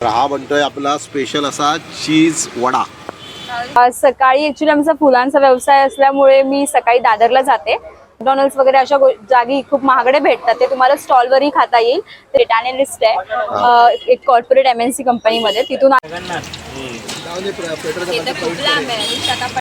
तर हा बनतोय आपला स्पेशल असा चीज वडा. आज सकाळी ऍक्च्युली आमचा फुलांचा व्यवसाय असल्यामुळे मी सकाळी दादरला जाते. मॅकडॉनल्ड्स वगैरे अशा जागी खूप महागडे भेटतात. ते तुम्हाला स्टॉलवरही खाता येईल. ते लिस्ट आहे. एक कॉर्पोरेट एम एन सी कंपनीमध्ये तिथून खूप लांब आहे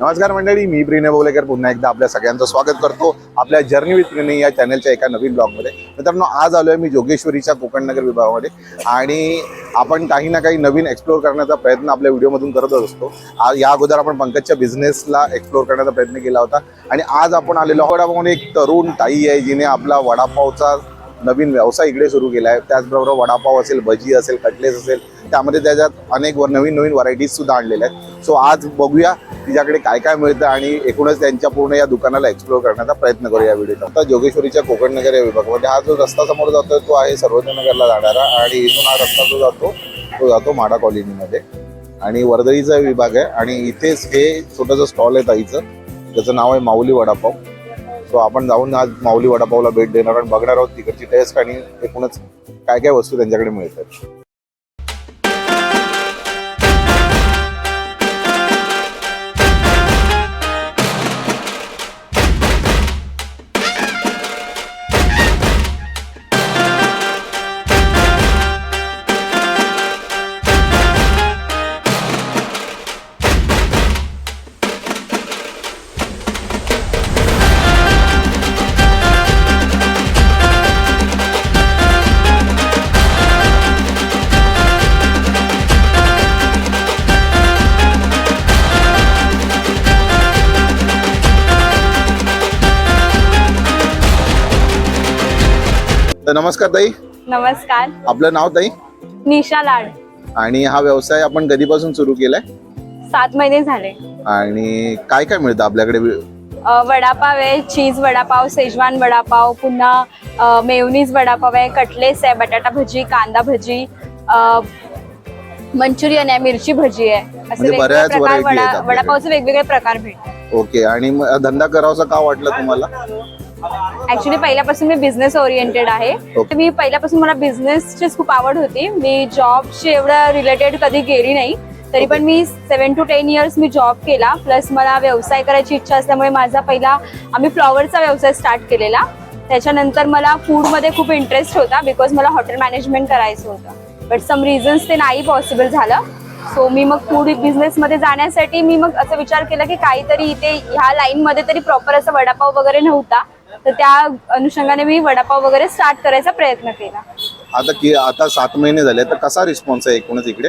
नमस्कार मंडळी मी प्रिने बोलेकर पुन्हा एकदा आपल्या सगळ्यांचं स्वागत करतो आपल्या जर्नी विथ प्रिने या चॅनलच्या एका नवीन ब्लॉगमध्ये मित्रांनो आज आलो आहे मी जोगेश्वरीच्या कोकण नगर विभागामध्ये आणि आपण काही ना काही नवीन एक्सप्लोर करण्याचा प्रयत्न आपल्या व्हिडिओमधून करतच असतो. या अगोदर आपण पंकजच्या बिझनेसला एक्सप्लोर करण्याचा प्रयत्न केला होता. आणि आज आपण आलेलो आहोत एक तरुण ताई आहे जिने आपला वडापावचा नवीन व्यवसाय इकडे सुरू केला आहे त्याचबरोबर वडापाव असेल भजी असेल कटलेस असेल त्यामध्ये त्याच्यात अनेक वर- नवीन नवीन व्हरायटीज सुद्धा आणलेल्या आहेत. सो आज बघूया तिच्याकडे काय काय मिळतं आणि एकूणच त्यांच्या पूर्ण या दुकानाला एक्सप्लोअर करण्याचा प्रयत्न करू या व्हिडिओ आता जोगेश्वरीच्या कोकण नगर या विभागामध्ये हा जो रस्ता समोर जातोय तो आहे सर्वोदय नगरला जाणारा आणि इथून हा रस्ता जो जातो तो जातो माडा कॉलनीमध्ये. आणि वर्दळीचा विभाग आहे आणि इथेच हे छोटंसं स्टॉल आहे ताईचं. त्याचं नाव आहे माऊली वडापाव. सो आपण जाऊन आज माऊली वडापावला भेट देणार आणि बघणार आहोत तिकडची टेस्ट आणि एकूणच काय काय वस्तू त्यांच्याकडे मिळतात. तर नमस्कार ताई. नमस्कार. आपलं नाव ताई? निशा लाड. आणि हा व्यवसाय आपण कधीपासून सुरू केलाय? सात महिने झाले. आणि काय काय मिळतं आपल्याकडे? अं, वडापाव आहे चीज वडापाव सेजवान वडापाव पुन्हा मेवनीज वडापाव आहे कटलेस आहे बटाटा भजी कांदा भजी अं, मंचुरियन आहे मिरची भजी आहे. असे म्हणजे वेगवेगळे बऱ्याच प्रकार variety आहेत वडा आपल्याकडे. वडापावचे वेगवेगळे प्रकार भेटतात. ओके. आणि मग धंदा करावासा का वाटलं तुम्हाला? ऍक्च्युली पहिल्यापासून मी बिझनेस ओरिएंटेड आहे. Okay. मी पहिल्यापासून मला बिझनेसचीच खूप आवड होती. मी जॉबशी एवढं रिलेटेड कधी गेली नाही. तरी पण मी सेवन टू टेन इयर्स मी जॉब केला. प्लस मला व्यवसाय करायची इच्छा असल्यामुळे माझा पहिला आम्ही फ्लॉवरचा व्यवसाय स्टार्ट केलेला. त्याच्यानंतर मला फूडमध्ये खूप इंटरेस्ट होता बिकॉज मला हॉटेल मॅनेजमेंट करायचं होतं. बट सम रिझन्स ते नाही पॉसिबल झालं. सो मी मग फूड बिझनेसमध्ये जाण्यासाठी मी मग असं विचार केला की काहीतरी इथे ह्या लाईनमध्ये तरी प्रॉपर असं वडापाव वगैरे नव्हता. तर त्या अनुषंगाने मी वडापाव वगैरे स्टार्ट करायचा प्रयत्न केला. आता की आता सात महिने झाले तर कसा रिस्पॉन्स आहे एकूणच इकडे?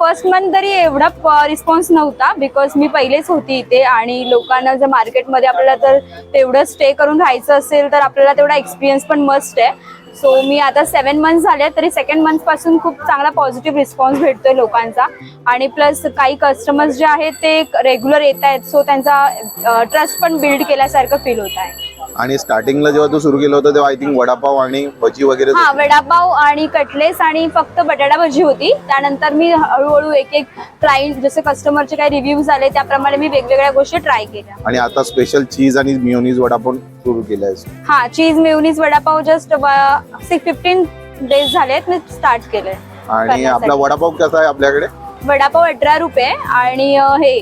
फर्स्ट मंथ तरी एवढा रिस्पॉन्स नव्हता बिकॉज मी पहिलेच होती इथे आणि लोकांना जर मार्केटमध्ये आपल्याला तर तेवढं स्टे करून राहायचं असेल तर आपल्याला तेवढा एक्सपिरियन्स पण मस्ट आहे. सो मी आता सेवन मंथ झाले तरी सेकंड मंथपासून खूप चांगला पॉझिटिव्ह रिस्पॉन्स भेटतोय लोकांचा. आणि प्लस काही कस्टमर्स जे आहेत ते रेग्युलर येत आहेत सो त्यांचा ट्रस्ट पण बिल्ड केल्यासारखं फील होत आहे. आणि स्टार्टिंगला जेव्हा तू सुरू केलं होतं तेव्हा आय थिंक वडापाव आणि भजी वगैरे हा वडापाव आणि कटलेस आणि फक्त बटाटा भजी होती. त्यानंतर मी हळूहळू एक एक क्लायंट जसे कस्टमरचे काही रिव्ह्यूज आले त्याप्रमाणे मी वेगवेगळ्या गोष्टी ट्राय केल्या. आणि आता स्पेशल चीज आणि मिओनीज वडापाव सुरू केलाय. हा cheese mayonnaise vada pav just six fifteen days झालेत मी स्टार्ट केले आणि. आपला वडापाव कसा आहे आपल्याकडे? वडापाव अठरा रुपये आणि हे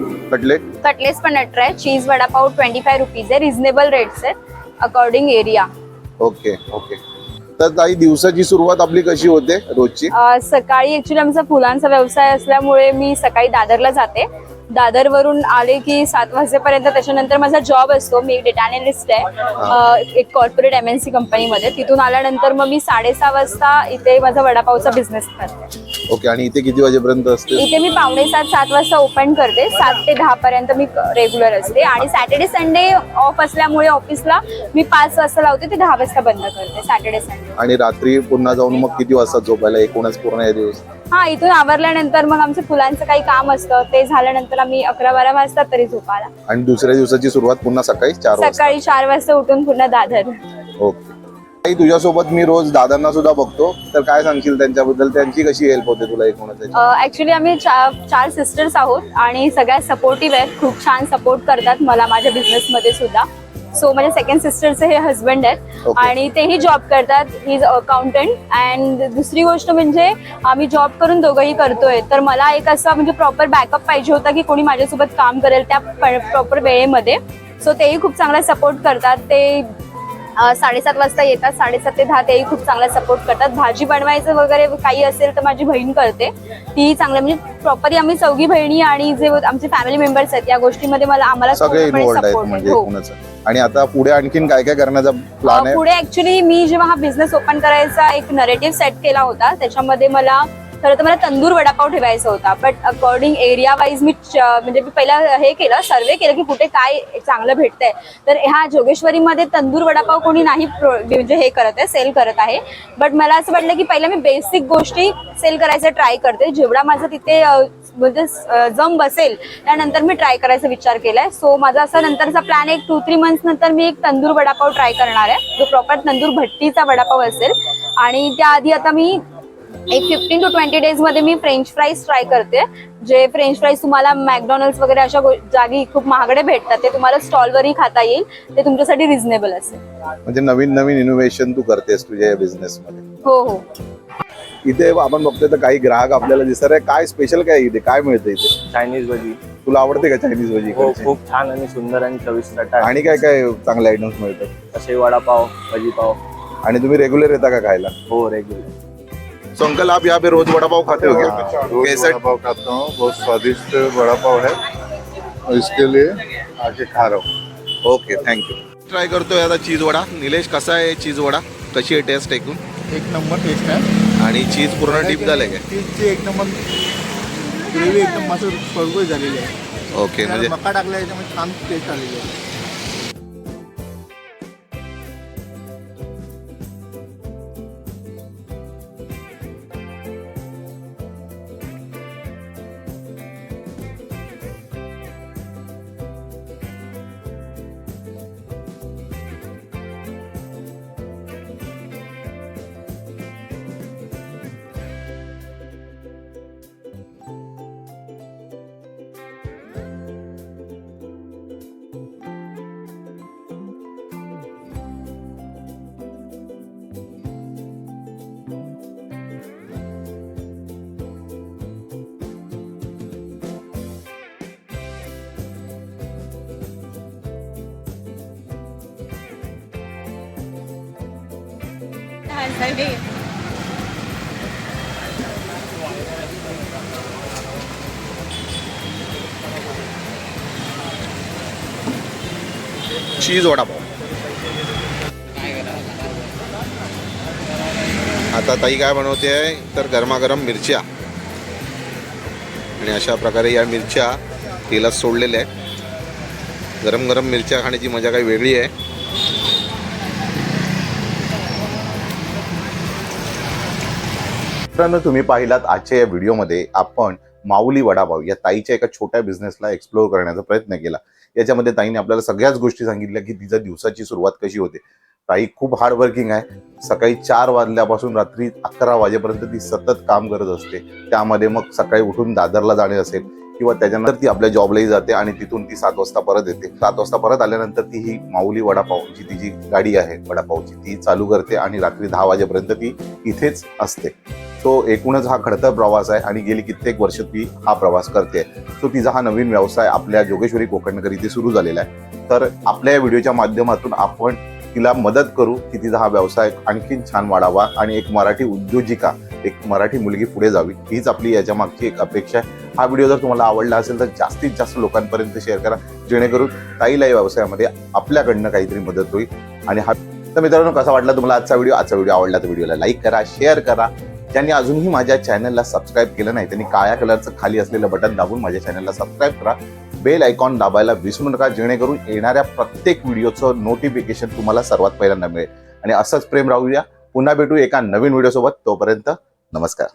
कटलेट कटलेस पण अठरा आहे cheese vada pav twenty five rupees आहे. रिझनेबल रेट्स आहेत अकॉर्डिंग एरिया ओके ओके. तर ताई दिवसाची सुरुवात आपली कशी होते रोजची? अ, सकाळी ऍक्च्युली आमचा फुलांचा व्यवसाय असल्यामुळे मी सकाळी दादरला जाते. दादरवरून आले की सात वाजेपर्यंत त्याच्यानंतर माझा जॉब असतो. मी डेटा अनालिस्ट आहे. एक कॉर्पोरेट एम एन सी कंपनीमध्ये तिथून आल्यानंतर मग मी साडेसहा वाजता इथे माझा वडापावचा बिझनेस करते. ओके आणि इथे किती वाजेपर्यंत असते? इथे मी पावणे सात सात वाजता ओपन करते. सात ते दहा पर्यंत मी रेग्युलर असते. आणि सॅटर्डे संडे ऑफ असल्यामुळे ऑफिसला मी पाच वाजता लावते. ते दहा वाजता बंद करते. सॅटर्डे संडे आणि रात्री पुन्हा जाऊन मग किती वाजता झोपायला? एकूणच पूर्ण दिवस. हा इथून आवरल्यानंतर मग आमचं फुलांचं काही काम असतं. ते झाल्यानंतर आम्ही अकरा बारा वाजता तरी झोपायला. आणि दुसऱ्या दिवसाची सुरुवात पुन्हा सकाळी चार वाजता? सकाळी चार वाजता उठून पुन्हा दादर. ओके. ताई तुझ्यासोबत मी रोज दादांना सुद्धा बघतो. तर काय सांगशील त्यांच्याबद्दल? त्यांची कशी हेल्प होते तुला एकूणच? ऍक्च्युली आम्ही चार चार सिस्टर्स आहोत आणि सगळ्या सपोर्टिव्ह आहेत. खूप छान सपोर्ट करतात मला माझ्या बिझनेसमध्ये सुद्धा. सो माझ्या सेकंड सिस्टरचे हे हस्बंड आहेत. Okay. आणि तेही जॉब करतात. ही इज अकाउंटंट अँड दुसरी गोष्ट म्हणजे आम्ही जॉब करून दोघंही करतोय. तर मला एक असा म्हणजे प्रॉपर बॅकअप पाहिजे होता की कोणी माझ्यासोबत काम करेल त्या प्रॉपर वेळेमध्ये. सो तेही खूप चांगला सपोर्ट करतात. ते साडेसात वाजता येतात साडेसात ते दहा तेही खूप चांगला सपोर्ट करतात. भाजी बनवायचं वगैरे काही असेल तर माझी बहीण करते. ती चांगलं म्हणजे प्रॉपरली आम्ही चौघी बहिणी आणि जे आमचे फॅमिली मेंबर्स आहेत या गोष्टीमध्ये मला आम्हाला सगळे इन्व्हॉल्ड आहेत म्हणजे हो. एकूणच. आणि आता पुढे आणखीन काय काय करण्याचा प्लॅन आहे? पुढे ऍक्च्युली मी जेव्हा हा बिझनेस ओपन करायचा एक नरेटिव्ह सेट केला होता त्याच्यामध्ये मला खरं तर मला तंदूर वडापाव ठेवायचा होता बट अकॉर्डिंग एरिया वाईज मी च- म्हणजे मी पहिला हे केलं सर्वे केलं की कुठे काय चांगलं भेटतंय. तर ह्या जोगेश्वरीमध्ये तंदूर वडापाव कोणी नाही प्रो- म्हणजे हे करत आहे सेल करत आहे. बट मला असं वाटलं की पहिला मी बेसिक गोष्टी सेल करायचं ट्राय करते. जेवढा माझं तिथे म्हणजे जम बसेल त्यानंतर मी ट्राय करायचा विचार केलाय. सो माझा असा नंतरचा प्लॅन एक टू थ्री मंथ्स नंतर मी एक तंदूर वडापाव ट्राय करणार आहे. जो प्रॉपर तंदूर भट्टीचा वडापाव असेल. आणि त्याआधी आता मी एक फिफ्टीन टू ट्वेंटी डेजमध्ये मी फ्रेंच फ्राईज ट्राय करते. जे फ्रेंच फ्राईज तुम्हाला मॅकडॉनल्ड्स वगैरे अशा जागी खूप महागडे भेटतात ते तुम्हाला स्टॉलवरही खाता येईल. ते तुमच्यासाठी रिझनेबल असेल. म्हणजे नवीन नवीन इनोव्हेशन तू करतेस तुझ्या या बिझनेस मध्ये. हो हो. इथे आपण बघतोय तर काही ग्राहक आपल्याला दिसत आहे काय स्पेशल काय इथे? काय मिळतं इथे? चायनीज भजी तुला आवडते का चायनीज भजी हो इकडची? खूप छान आणि सुंदर आणि चविष्ट आहे. आणि काय काय चांगले आयटम्स मिळतात? तसे वडापाव भजी पाव आणि तुम्ही रेग्युलर येता का खायला? हो रेग्युलर सो अंकल आप यहाँ पे रोज वड़ा पाव खाते हो क्या? हाँ, रोज कैसे? वड़ा पाव खाता हूँ बहुत स्वादिष्ट वड़ा पाव है। और इसके लिए आके खा रहा हूँ। ओके थँक्यू ट्राय करतोय आता चीज वडा. निलेश कसा आहे चीज वडा? कशी आहे टेस्ट ऐकून एक नंबर टेस्ट आहे. आणि चीज पूर्ण डीप झालंय काय? चीजची एक नंबर ग्रेव्ही एकदम मस्त फळगुळी झालेली आहे. ओके म्हणजे मका टाकला याच्यामध्ये छान टेस्ट आलेली आहे. चीज वडापाव आता ताई काय बनवते आहे? तर गरमागरम मिरच्या. आणि अशा प्रकारे या मिरच्या तेलात सोडलेल्या आहेत. गरम गरम मिरच्या खाण्याची मजा काही वेगळी आहे. मित्रांनो तुम्ही पाहिलात आजच्या या व्हिडिओमध्ये आपण माऊली वडापाव या ताईच्या एका छोट्या बिझनेसला एक्सप्लोअर करण्याचा प्रयत्न केला. याच्यामध्ये ताईने आपल्याला सगळ्याच गोष्टी सांगितल्या की तिच्या दिवसाची सुरुवात कशी होते. ताई खूप हार्डवर्किंग आहे. सकाळी चार वाजल्यापासून रात्री अकरा वाजेपर्यंत ती सतत काम करत असते. त्यामध्ये मग सकाळी उठून दादरला जाणे असेल किंवा त्याच्यानंतर ती आपल्या जॉबलाही जाते आणि तिथून ती सात वाजता परत येते. सात वाजता परत आल्यानंतर ती ही माऊली वडापाव जी तिची गाडी आहे वडापावची ती चालू करते आणि रात्री दहा वाजेपर्यंत ती इथेच असते. तो एकूणच हा खडतर प्रवास आहे आणि गेली कित्येक वर्ष ती हा प्रवास करते. तो तिचा हा नवीन व्यवसाय आपल्या जोगेश्वरी कोकणकर इथे सुरू झालेला आहे. तर आपल्या या व्हिडिओच्या माध्यमातून आपण तिला मदत करू की तिचा हा व्यवसाय आणखीन छान वाढावा आणि एक मराठी उद्योजिका एक मराठी मुलगी पुढे जावी हीच आपली याच्या मागची एक अपेक्षा आहे. हा व्हिडिओ जर तुम्हाला आवडला असेल तर जास्तीत जास्त लोकांपर्यंत शेअर करा. जेणेकरून ताईला या व्यवसायामध्ये आपल्याकडनं काहीतरी मदत होईल. आणि हा तर मित्रांनो कसा वाटला तुम्हाला आजचा व्हिडिओ? आजचा व्हिडिओ आवडला तर व्हिडिओला लाईक करा शेअर करा. ज्यांनी अजूनही माझ्या चॅनलला सबस्क्राईब केलं नाही. त्यांनी काळ्या कलरचं खाली असलेलं बटन दाबून माझ्या चॅनलला सबस्क्राईब करा. बेल आयकॉन दाबायला विसरू नका जेणेकरून येणाऱ्या प्रत्येक व्हिडिओचं नोटिफिकेशन तुम्हाला सर्वात पहिल्यांदा मिळेल. आणि असंच प्रेम राहूया. पुन्हा भेटू एका नवीन व्हिडिओसोबत तोपर्यंत नमस्कार.